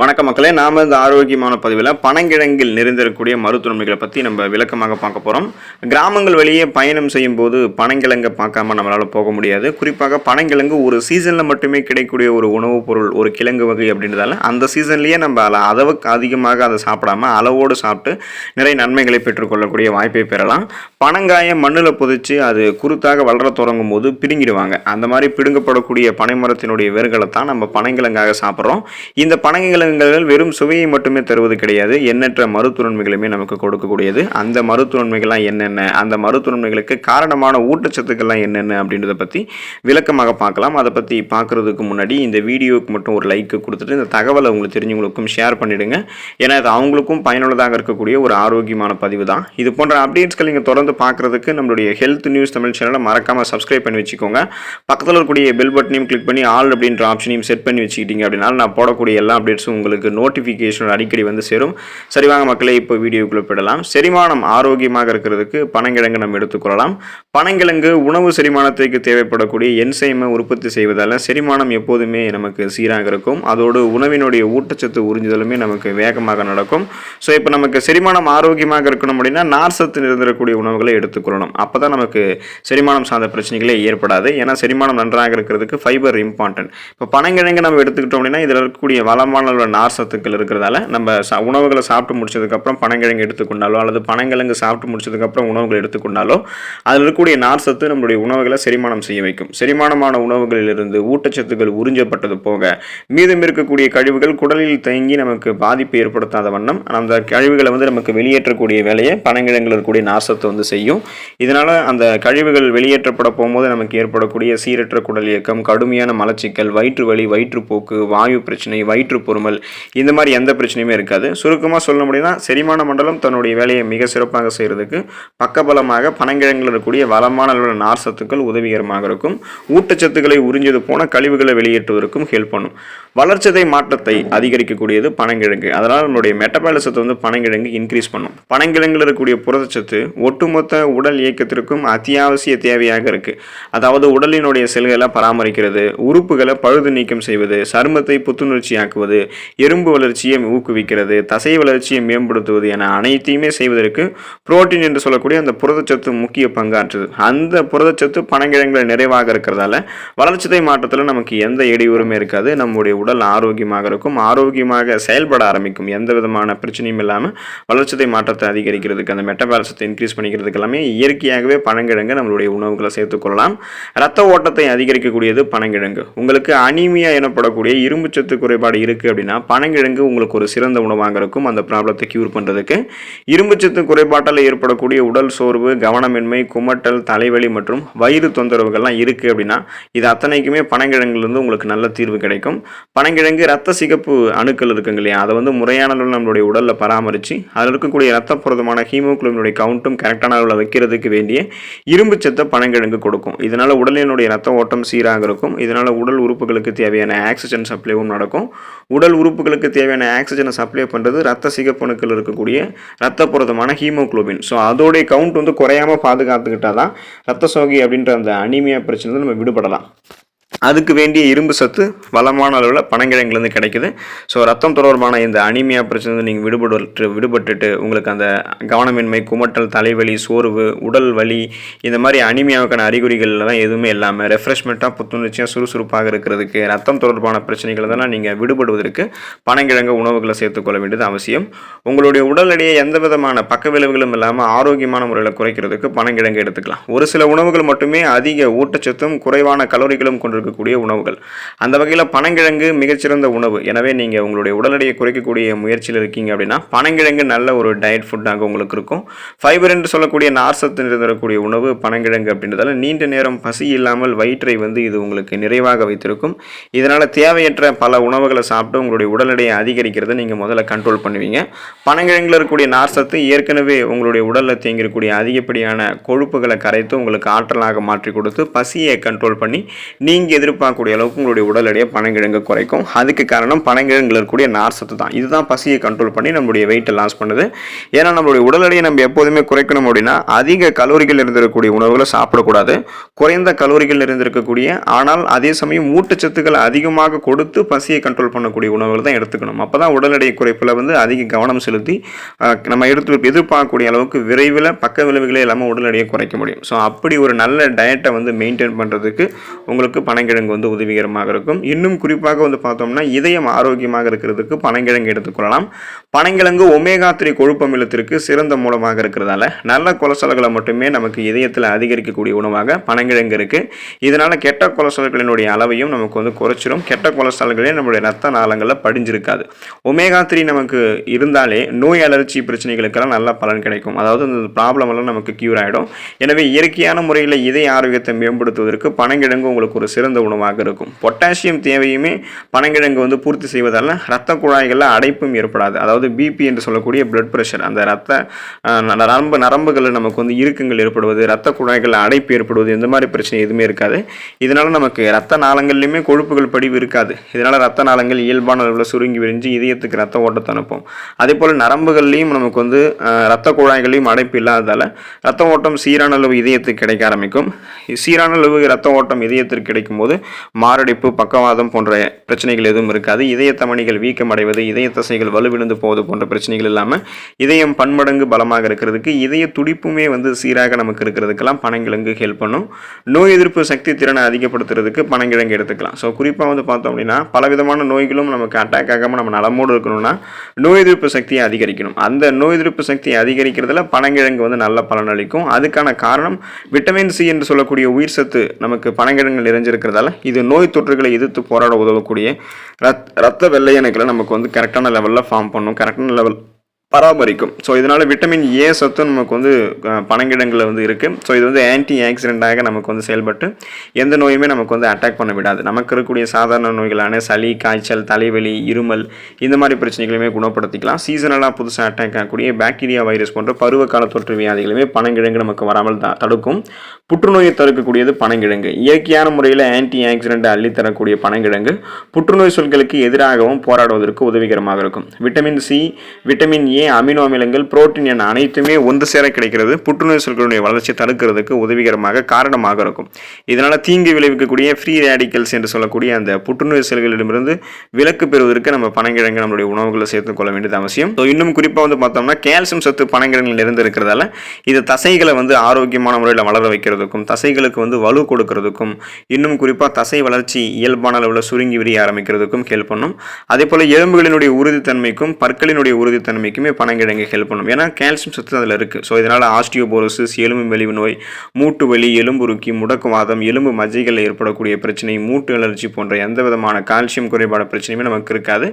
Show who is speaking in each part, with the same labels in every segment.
Speaker 1: வணக்க மக்களே நாம் இந்த ஆரோக்கியமான பதிவில் பனங்கிழங்கில் நிறைந்திருக்கக்கூடிய மருத்துவமைகளை பற்றி நம்ம விளக்கமாக பார்க்க போகிறோம் கிராமங்கள் வழியே பயணம் செய்யும் போது பனங்கிழங்கை பார்க்காம நம்மளால் போக முடியாது. குறிப்பாக பனங்கிழங்கு ஒரு சீசனில் மட்டுமே கிடைக்கக்கூடிய ஒரு உணவுப் பொருள் ஒரு கிழங்கு வகை அப்படின்றதால அந்த சீசன்லேயே நம்ம அள- அளவுக்கு அதிகமாக அதை சாப்பிடாம அளவோடு சாப்பிட்டு நிறைய நன்மைகளை பெற்றுக்கொள்ளக்கூடிய வாய்ப்பை பெறலாம். பனங்காயை மண்ணில் புதைச்சி அது குருத்தாக வளர தொடங்கும் போது பிடுங்கிடுவாங்க. அந்த மாதிரி பிடுங்கப்படக்கூடிய பனைமரத்தினுடைய வேர்களை தான் நம்ம பனங்கிழங்காக சாப்பிட்றோம். இந்த பனங்கிழங்குகள் வெறும் சுவையை மட்டுமே தருவது கிடையாது. எண்ணற்ற மருத்துவன்மைகளுமே நமக்கு கொடுக்கக்கூடியது. அந்த மருத்துவன்மைகள்லாம் என்னென்ன? அந்த மருத்துவன்மைகளுக்கு காரணமான ஊட்டச்சத்துக்கள்லாம் என்னென்ன அப்படின்றத பற்றி விளக்கமாக பார்க்கலாம். அதை பற்றி பார்க்குறதுக்கு முன்னாடி இந்த வீடியோவுக்கு மட்டும் ஒரு லைக் கொடுத்துட்டு இந்த தகவலை உங்களுக்கு தெரிஞ்சவங்களுக்கும் ஷேர் பண்ணிடுங்க. ஏன்னா இது அவங்களுக்கும் பயனுள்ளதாக இருக்கக்கூடிய ஒரு ஆரோக்கியமான பதிவு தான். இது போன்ற அப்டேட்ஸ்கள் நீங்கள் தொடர்ந்து பார்க்குறதுக்கு நம்மளுடைய ஹெல்த் நியூஸ் தமிழ் சேனலை மறக்காமல் சப்ஸ்கிரைப் பண்ணி வச்சுக்கோங்க. பக்கத்தில் இருக்கக்கூடிய பெல் பட்டனையும் கிளிக் பண்ணி ஆல் அப்படின்ற ஆப்ஷனையும் செட் பண்ணி வச்சுக்கிட்டீங்க அப்படின்னா நான் போடக்கூடிய எல்லா அப்டேட்ஸும் உங்களுக்கு நோட்டிஃபிகேஷன் அடிக்கடி வந்து சேரும். சரி வாங்க மக்களே இப்போ வீடியோக்குள்ளே போயிடலாம். செரிமானம் ஆரோக்கியமாக இருக்கிறதுக்கு பனங்கிழங்கு நம்ம எடுத்துக்கொள்ளலாம் பனங்கிழங்கு உணவு செரிமானத்திற்கு தேவைப்படக்கூடிய என்சைமை உற்பத்தி செய்வதால் செரிமானம் எப்போதுமே நமக்கு சீராக இருக்கும். அதோடு உணவினுடைய ஊட்டச்சத்து உறிஞ்சுதலுமே நமக்கு வேகமாக நடக்கும். ஸோ இப்போ நமக்கு செரிமானம் ஆரோக்கியமாக இருக்கணும் அப்படின்னா நார் சத்து நிறைந்திருக்கக்கூடிய உணவுகளை எடுத்துக்கொள்ளணும் அப்போ தான் நமக்கு செரிமானம் சார்ந்த பிரச்சனைகளே ஏற்படாது. ஏன்னா செரிமானம் நன்றாக இருக்கிறதுக்கு ஃபைபர் இம்பார்ட்டன்ட் இப்போ பனங்கிழங்கு நம்ம எடுத்துக்கிட்டோம் அப்படின்னா இதில் இருக்கக்கூடிய வளமான அளவுல நார் சத்துக்கள் இருக்கிறதால நம்ம ச உணவுகளை சாப்பிட்டு முடிச்சதுக்கப்புறம் பனங்கிழங்கு எடுத்துக்கொண்டாலோ அல்லது பனங்கிழங்கு சாப்பிட்டு முடிச்சதுக்கப்புறம் உணவுகள் எடுத்துக்கொண்டாலோ அதில் இருக்கக்கூடிய நார் சத்து நம்மளுடைய உணவுகளை செரிமானம் செய்ய வைக்கும். செரிமானமான உணவுகளிலிருந்து ஊட்டச்சத்துக்கள் உறிஞ்சப்பட்டது போக மீதம் இருக்கக்கூடிய கழிவுகள் குடலில் தேங்கி நமக்கு பாதிப்பு ஏற்படுத்தாத வண்ணம் அந்த கழிவுகளை வந்து நமக்கு வெளியேற்றக்கூடிய வேலையை பனங்கிழங்கில் இருக்கக்கூடிய நார்சத்து வந்து செய்யும். இதனால் அந்த கழிவுகள் வெளியேற்றப்பட போகும்போது நமக்கு ஏற்படக்கூடிய சீரற்ற குடல் இயக்கம் கடுமையான மலச்சிக்கல் வயிற்று வலி வயிற்றுப்போக்கு வாயு பிரச்சனை வயிற்று பொறுமல் இந்த மாதிரி எந்த பிரச்சனையுமே இருக்காது. சுருக்கமாக சொல்ல முடியும்னா செரிமான மண்டலம் தன்னுடைய வேலையை மிக சிறப்பாக செய்கிறதுக்கு பக்கபலமாக பனங்கிழங்கில் இருக்கக்கூடிய வளமான அளவில் நார் சத்துக்கள் உதவிகரமாக இருக்கும். ஊட்டச்சத்துக்களை உறிஞ்சது போன கழிவுகளை வெளியேற்றுவதற்கும் ஹெல்ப் பண்ணும். வளர்ச்சதை மாற்றத்தை அதிகரிக்கக்கூடியது பனங்கிழங்கு. அதனால் நம்மளுடைய மெட்டபாலிசத்தை வந்து பனங்கிழங்கு இன்க்ரீஸ் பண்ணும். பனங்கிழங்கில் இருக்கக்கூடிய புரதச்சத்து ஒட்டுமொத்த உடல் இயக்கத்திற்கும் அத்தியாவசிய தேவையாக இருக்கு. அதாவது உடலினுடைய செல்களை பராமரிக்கிறது உறுப்புகளை பழுது நீக்கம் செய்வது சருமத்தை புத்துணர்ச்சியாக்குவது எறும்பு வளர்ச்சியை ஊக்குவிக்கிறது தசை வளர்ச்சியை மேம்படுத்துவது என அனைத்தையுமே செய்வதற்கு புரோட்டீன் என்று சொல்லக்கூடிய அந்த புரதச்சத்து முக்கிய பங்காற்றுது. அந்த புரதச்சத்து பனங்கிழங்குல நிறைவாக இருக்கிறதால வளர்ச்சிதை மாற்றத்தில் நமக்கு எந்த இடையூறுமே இருக்காது. நம்முடைய உடல் ஆரோக்கியமாக இருக்கும். ஆரோக்கியமாக செயல்பட ஆரம்பிக்கும். எந்த விதமான பிரச்சனையும் இல்லாமல் வளர்ச்சிதை மாற்றத்தை அதிகரிக்கிறதுக்கு அந்த மெட்டபாலிசத்தை இன்க்ரீஸ் பண்ணிக்கிறதுக்கு எல்லாமே இயற்கையாகவே பனங்கிழங்கு நம்மளுடைய உணவுகளை சேர்த்துக்கொள்ளலாம் ரத்த ஓட்டத்தை அதிகரிக்கக்கூடியது பனங்கிழங்கு. உங்களுக்கு அனீமியா எனப்படக்கூடிய இரும்புச்சத்து குறைபாடு இருக்குது அப்படின்னா பனங்கிழங்கு உங்களுக்கு ஒரு சிறந்த உணவாக இருக்கும். அந்த ப்ராப்ளத்தை க்யூர் பண்ணுறதுக்கு இரும்புச்சத்து குறைபாட்டால் ஏற்படக்கூடிய உடல் சோர்வு கவனமின்மை குமட்டல் தலைவலி மற்றும் வயிறு தொந்தரவுகள்லாம் இருக்குது அப்படின்னா இது அத்தனைக்குமே பனங்கிழங்குலேருந்து உங்களுக்கு நல்ல தீர்வு கிடைக்கும். பனங்கிழங்கு ரத்த சிகப்பு அணுக்கள் இருக்குங்க இல்லையா? அதை வந்து முறையான அளவில் நம்மளுடைய உடலில் பராமரித்து அதில் இருக்கக்கூடிய ரத்த புரதமான ஹீமோகுளோபினுடைய கவுண்ட்டும் கரெக்டான அளவில் வைக்கிறதுக்கு வேண்டிய இரும்பு சத்தை பனங்கிழங்கு கொடுக்கும். இதனால் உடலினுடைய ரத்த ஓட்டம் சீராக இருக்கும். இதனால் உடல் உறுப்புகளுக்கு தேவையான ஆக்சிஜன் சப்ளைவும் நடக்கும். உடல் உறுப்புகளுக்கு தேவையான ஆக்சிஜனை சப்ளை பண்ணுறது ரத்த சிகப்பணுக்கள் இருக்கக்கூடிய ரத்த புரதமான ஹீமோகுளோபின் ஸோ அதோடைய கவுண்ட் வந்து குறையாமல் பாதுகாத்துக்கிட்டால் தான் ரத்த சோகை அப்படின்ற அந்த அனிமியா பிரச்சனை நம்ம விடுபடலாம். அதுக்கு வேண்டிய இரும்பு சத்து வளமான அளவில் பனங்கிழங்குலேருந்து கிடைக்குது. ஸோ ரத்தம் தொடர்பான இந்த அனிமியா பிரச்சனை நீங்கள் விடுபட்டு விடுபட்டுட்டு உங்களுக்கு அந்த கவனமின்மை குமட்டல் தலைவலி சோர்வு உடல் வலி இந்த மாதிரி அனிமியாவுக்கான அறிகுறிகள்லாம் எதுவுமே இல்லாமல் ரெஃப்ரெஷ்மெண்ட்டாக புத்துணர்ச்சியாக சுறுசுறுப்பாக இருக்கிறதுக்கு ரத்தம் தொடர்பான பிரச்சனைகள் தான் நீங்கள் விடுபடுவதற்கு பனங்கிழங்கு உணவுகளை சேர்த்துக்கொள்ள வேண்டியது அவசியம். உங்களுடைய உடல் எடையை எந்த விதமான பக்க விளைவுகளும் இல்லாமல் ஆரோக்கியமான முறையில் குறைக்கிறதுக்கு பனங்கிழங்கு எடுத்துக்கலாம். ஒரு சில உணவுகள் மட்டுமே அதிக ஊட்டச்சத்தும் குறைவான கலோரிகளும் கொடுக்கக்கூடிய உணவுகள். அந்த வகையில் பனங்கிழங்கு மிகச்சிறந்த உணவு. எனவே நீங்கள் உங்களுடைய உடல் எடையை குறைக்கக்கூடிய முயற்சியில் இருக்கீங்க அப்படின்னா பனங்கிழங்கு நல்ல ஒரு டயட் ஃபுட்டாக உங்களுக்கு இருக்கும். ஃபைபர் என்று சொல்லக்கூடிய நார்சத்து நிறைந்திருக்கக்கூடிய உணவு பனங்கிழங்கு அப்படின்றதால நீண்ட நேரம் பசி இல்லாமல் வயிற்றை வந்து இது உங்களுக்கு நிறைவாக வைத்திருக்கும். இதனால் தேவையற்ற பல உணவுகளை சாப்பிட்டு உங்களுடைய உடல் எடையை அதிகரிக்கிறதை நீங்கள் முதல்ல கண்ட்ரோல் பண்ணுவீங்க. பனங்கிழங்கில் இருக்கக்கூடிய நார்சத்து ஏற்கனவே உங்களுடைய உடலில் தேங்கியிருக்கக்கூடிய அதிகப்படியான கொழுப்புகளை கரைத்து உங்களுக்கு ஆற்றலாக மாற்றி கொடுத்து பசியை கண்ட்ரோல் பண்ணி நீங்கள் எதிர்பார்க்கக்கூடிய அளவுக்கு உங்களுடைய உடல் எடையை பனங்கிழங்கு குறைக்கும். அதுக்கு காரணம் பனங்கிழங்குல இருக்கக்கூடிய நார் சத்து தான். இதுதான் பசியை கண்ட்ரோல் பண்ணி நம்மளுடைய வெயிட்டை லாஸ் பண்ணுது. ஏன்னா நம்மளுடைய உடல் எடையை நம்ம எப்போதுமே குறைக்கணும் அப்படின்னா அதிக கலோரிகள் இருந்திருக்கக்கூடிய உணவுகளை சாப்பிடக்கூடாது. குறைந்த கலோரிகள் இருந்திருக்கக்கூடிய ஆனால் அதே சமயம் ஊட்டச்சத்துக்களை அதிகமாக கொடுத்து பசியை கண்ட்ரோல் பண்ணக்கூடிய உணவுகள் தான் எடுத்துக்கணும். அப்போ தான் உடல் எடை குறைப்பில் வந்து அதிக கவனம் செலுத்தி நம்ம எடுத்து எதிர்பார்க்கக்கூடிய அளவுக்கு விரைவில் பக்க விளைவுகளே இல்லாமல் உடல் எடையை குறைக்க முடியும். ஸோ அப்படி ஒரு நல்ல டயட்டை வந்து மெயின்டைன் பண்ணுறதுக்கு உங்களுக்கு பனங்கிழங்கு வந்து உதவிகரமாக இருக்கும். இன்னும் குறிப்பாக வந்து பார்த்தோம்னா இதயம் ஆரோக்கியமாக இருக்கிறதுக்கு பனங்கிழங்கு எடுத்துக்கொள்ளலாம் பனங்கிழங்கு ஒமேகா த்ரீ கொழுப்பமிலத்திற்கு சிறந்த மூலமாக இருக்கிறதால. நல்ல கொலசல்களை மட்டுமே நமக்கு இதயத்தில் அதிகரிக்கக்கூடிய உணவாக பனங்கிழங்கு இருக்குது இதனால் கெட்ட கொலசல்களினுடைய அளவையும் நமக்கு வந்து குறைச்சிரும். கெட்ட கொலஸ்ட்ரால்களே நம்மளுடைய ரத்த நாளங்களில் படிஞ்சிருக்காது. ஒமேகா த்ரீ நமக்கு இருந்தாலே நோய் அலர்ச்சி பிரச்சனைகளுக்கெல்லாம் நல்ல பலன் கிடைக்கும். அதாவது அந்த ப்ராப்ளம் எல்லாம் நமக்கு க்யூர் ஆகிடும் எனவே இயற்கையான முறையில் இதய ஆரோக்கியத்தை மேம்படுத்துவதற்கு பனங்கிழங்கு உங்களுக்கு ஒரு சிறந்த உணவாக இருக்கும். பொட்டாசியம் தேவையுமே பனங்கிழங்கு வந்து பூர்த்தி செய்வதால் ரத்த குழாய்களில் அடைப்பும் ஏற்படாது. அதாவது பிபி என்று சொல்லக்கூடிய பிளட் ப்ரெஷர் அந்த ரத்த நரம்பு நரம்புகளில் நமக்கு வந்து இறுக்கங்கள் ஏற்படுவது ரத்த குழாய்களில் அடைப்பு ஏற்படுவது இந்த மாதிரி பிரச்சனை எதுவுமே இருக்காது. இதனால் நமக்கு ரத்த நாளங்கள்லையுமே கொழுப்புகள் படிவு இருக்காது. இதனால் ரத்த நாளங்கள் இயல்பான அளவில் சுருங்கி விரிஞ்சு இதயத்துக்கு ரத்த ஓட்டத்தை அனுப்பும். அதே போல் நரம்புகள்லையும் நமக்கு வந்து ரத்த குழாய்களையும் அடைப்பு இல்லாததால் ரத்த ஓட்டம் சீரான அளவு இதயத்துக்கு கிடைக்க ஆரம்பிக்கும். சீரான அளவு ரத்த ஓட்டம் இதயத்திற்கு கிடைக்கும் போது மாரடைப்பு பக்கவாதம் போன்ற பிரச்சனைகள் எதுவும் இருக்காது. இதய தமணிகள் வீக்கம் அடைவது இதய தசைகள் வலுவிழந்து போவது போன்ற பிரச்சனைகள் இல்லாமல் இதயம் பன்மடங்கு பலமாக இருக்கிறதுக்கு இதய துடிப்புமே வந்து சீராக நமக்கு இருக்கிறதுக்கெல்லாம் பனங்கிழங்கு ஹெல்ப் பண்ணும். நோய் எதிர்ப்பு சக்தி திறனை அதிகப்படுத்துறதுக்கு பனங்கிழங்கு எடுத்துக்கலாம். ஸோ குறிப்பாக வந்து பார்த்தோம் அப்படின்னா பலவிதமான நோய்களும் நமக்கு அட்டாக் ஆகாமல் நம்ம நலமோடு இருக்கணும்னா நோய் எதிர்ப்பு சக்தியை அதிகரிக்கணும். அந்த நோய் எதிர்ப்பு சக்தியை அதிகரிக்கிறதுல பனங்கிழங்கு வந்து நல்ல பலனளிக்கும். அதுக்கான காரணம் விட்டமின் சி என்று சொல்லக்கூடிய உயிர் சத்து நமக்கு பனங்கிழங்கு நிறைஞ்சிருக்கிறது இருக்கிறதால இது நோய் தொற்றுகளை எதிர்த்து போராட உதவக்கூடிய ரத் ரத்த வெள்ளையணுக்களை நமக்கு வந்து கரெக்டான லெவலில் ஃபார்ம் பண்ணும். கரெக்டான லெவல் பராமரிக்கும். ஸோ இதனால் விட்டமின் ஏ சத்து நமக்கு வந்து பனங்கிடங்களில் வந்து இருக்குது ஸோ இது வந்து ஆன்டி ஆக்சிடெண்ட்டாக நமக்கு வந்து செயல்பட்டு எந்த நோயுமே நமக்கு வந்து அட்டாக் பண்ண விடாது. நமக்கு இருக்கக்கூடிய சாதாரண நோய்களான சளி காய்ச்சல் தலைவலி இருமல் இந்த மாதிரி பிரச்சனைகளுமே குணப்படுத்திக்கலாம். சீசனலாக புதுசாக அட்டாக் ஆகக்கூடிய பாக்டீரியா வைரஸ் போன்ற பருவகால தொற்று வியாதிகளுமே பனங்கிழங்கு நமக்கு வராமல் த- தடுக்கும். புற்றுநோயை தடுக்கக்கூடியது பனங்கிழங்கு இயற்கையான முறையில் ஆன்டி ஆக்சிடென்ட் அள்ளித்தரக்கூடிய பனங்கிழங்கு புற்றுநோய் சொல்களுக்கு எதிராகவும் போராடுவதற்கு உதவிகரமாக இருக்கும். Vitamin C vitamin A amino அமிலங்கள் புரோட்டீன் என அனைத்துமே ஒன்று சேர கிடைக்கிறது. புற்றுநோய் செல்களுடைய வளர்ச்சி தடுக்கிறதுக்கு உதவிகரமாக காரணமாக இருக்கும். இதனால் தீங்கு விளைவிக்கக்கூடிய ஃப்ரீ ரேடிக்கல்ஸ் என்று சொல்லக்கூடிய அந்த புற்றுநோய் செல்களிடமிருந்து விலக்கு பெறுவதற்கு நம்ம பனங்கிழங்கு நம்மளுடைய உணவுகளை சேர்த்துக் கொள்ள வேண்டியது அவசியம். ஸோ இன்னும் குறிப்பாக வந்து பார்த்தோம்னா கேல்சியம் சத்து பனங்கிழங்கில் இருந்து இருக்கிறதால இது தசைகளை வந்து ஆரோக்கியமான முறையில் வளர வைக்கிறதுக்கும் தசைகளுக்கு வந்து வலு கொடுக்கறதுக்கும் இன்னும் குறிப்பாக தசை வளர்ச்சி இயல்பான அளவில் சுருங்கி விரிய ஆரம்பிக்கிறதுக்கும் ஹெல்ப் பண்ணும். அதே போல் எலும்புகளினுடைய உறுதித்தன்மைக்கும் பற்களினுடைய உறுதித்தன்மைக்குமே பனங்கிழங்கு ஹெல்ப் பண்ணும். ஏன்னா கால்சியம் சத்து அதில் இருக்குது ஸோ இதனால் ஆஸ்டியோபோரோசிஸ் எலும்பு மெலிவு நோய் மூட்டு வலி எலும்புருக்கி முடக்குவாதம் எலும்பு மஜ்ஜைகளில் ஏற்படக்கூடிய பிரச்சனை மூட்டு அலர்ஜி போன்ற எந்த விதமான கால்சியம் குறைபாடு பிரச்சனையுமே நமக்கு இருக்காது.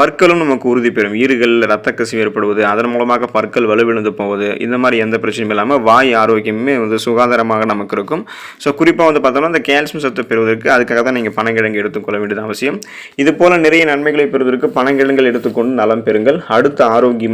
Speaker 1: பற்களும் நமக்கு உறுதி பெறும். ஈறுகள் ரத்த கசிவு ஏற்படுவது அதன் மூலமாக பற்கள் வலுவிழுந்து போவது இந்த மாதிரி எந்த பிரச்சனையும் இல்லாமல் வாய் ஆரோக்கியமே வந்து சுகாதாரமாக நமக்கு இருக்கும். ஸோ குறிப்பாக வந்து பார்த்தோம்னா இந்த கால்சியம் சத்து பெறுவதற்கு அதுக்காக தான் நீங்கள் பனங்கிழங்கு எடுத்துக்கொள்ள வேண்டியது அவசியம். இது போல நிறைய நன்மைகளை பெறுவதற்கு பனங்கிழங்குகள் எடுத்துக்கொண்டு நலம் பெறுங்கள். அடுத்த ஆரோக்கியம்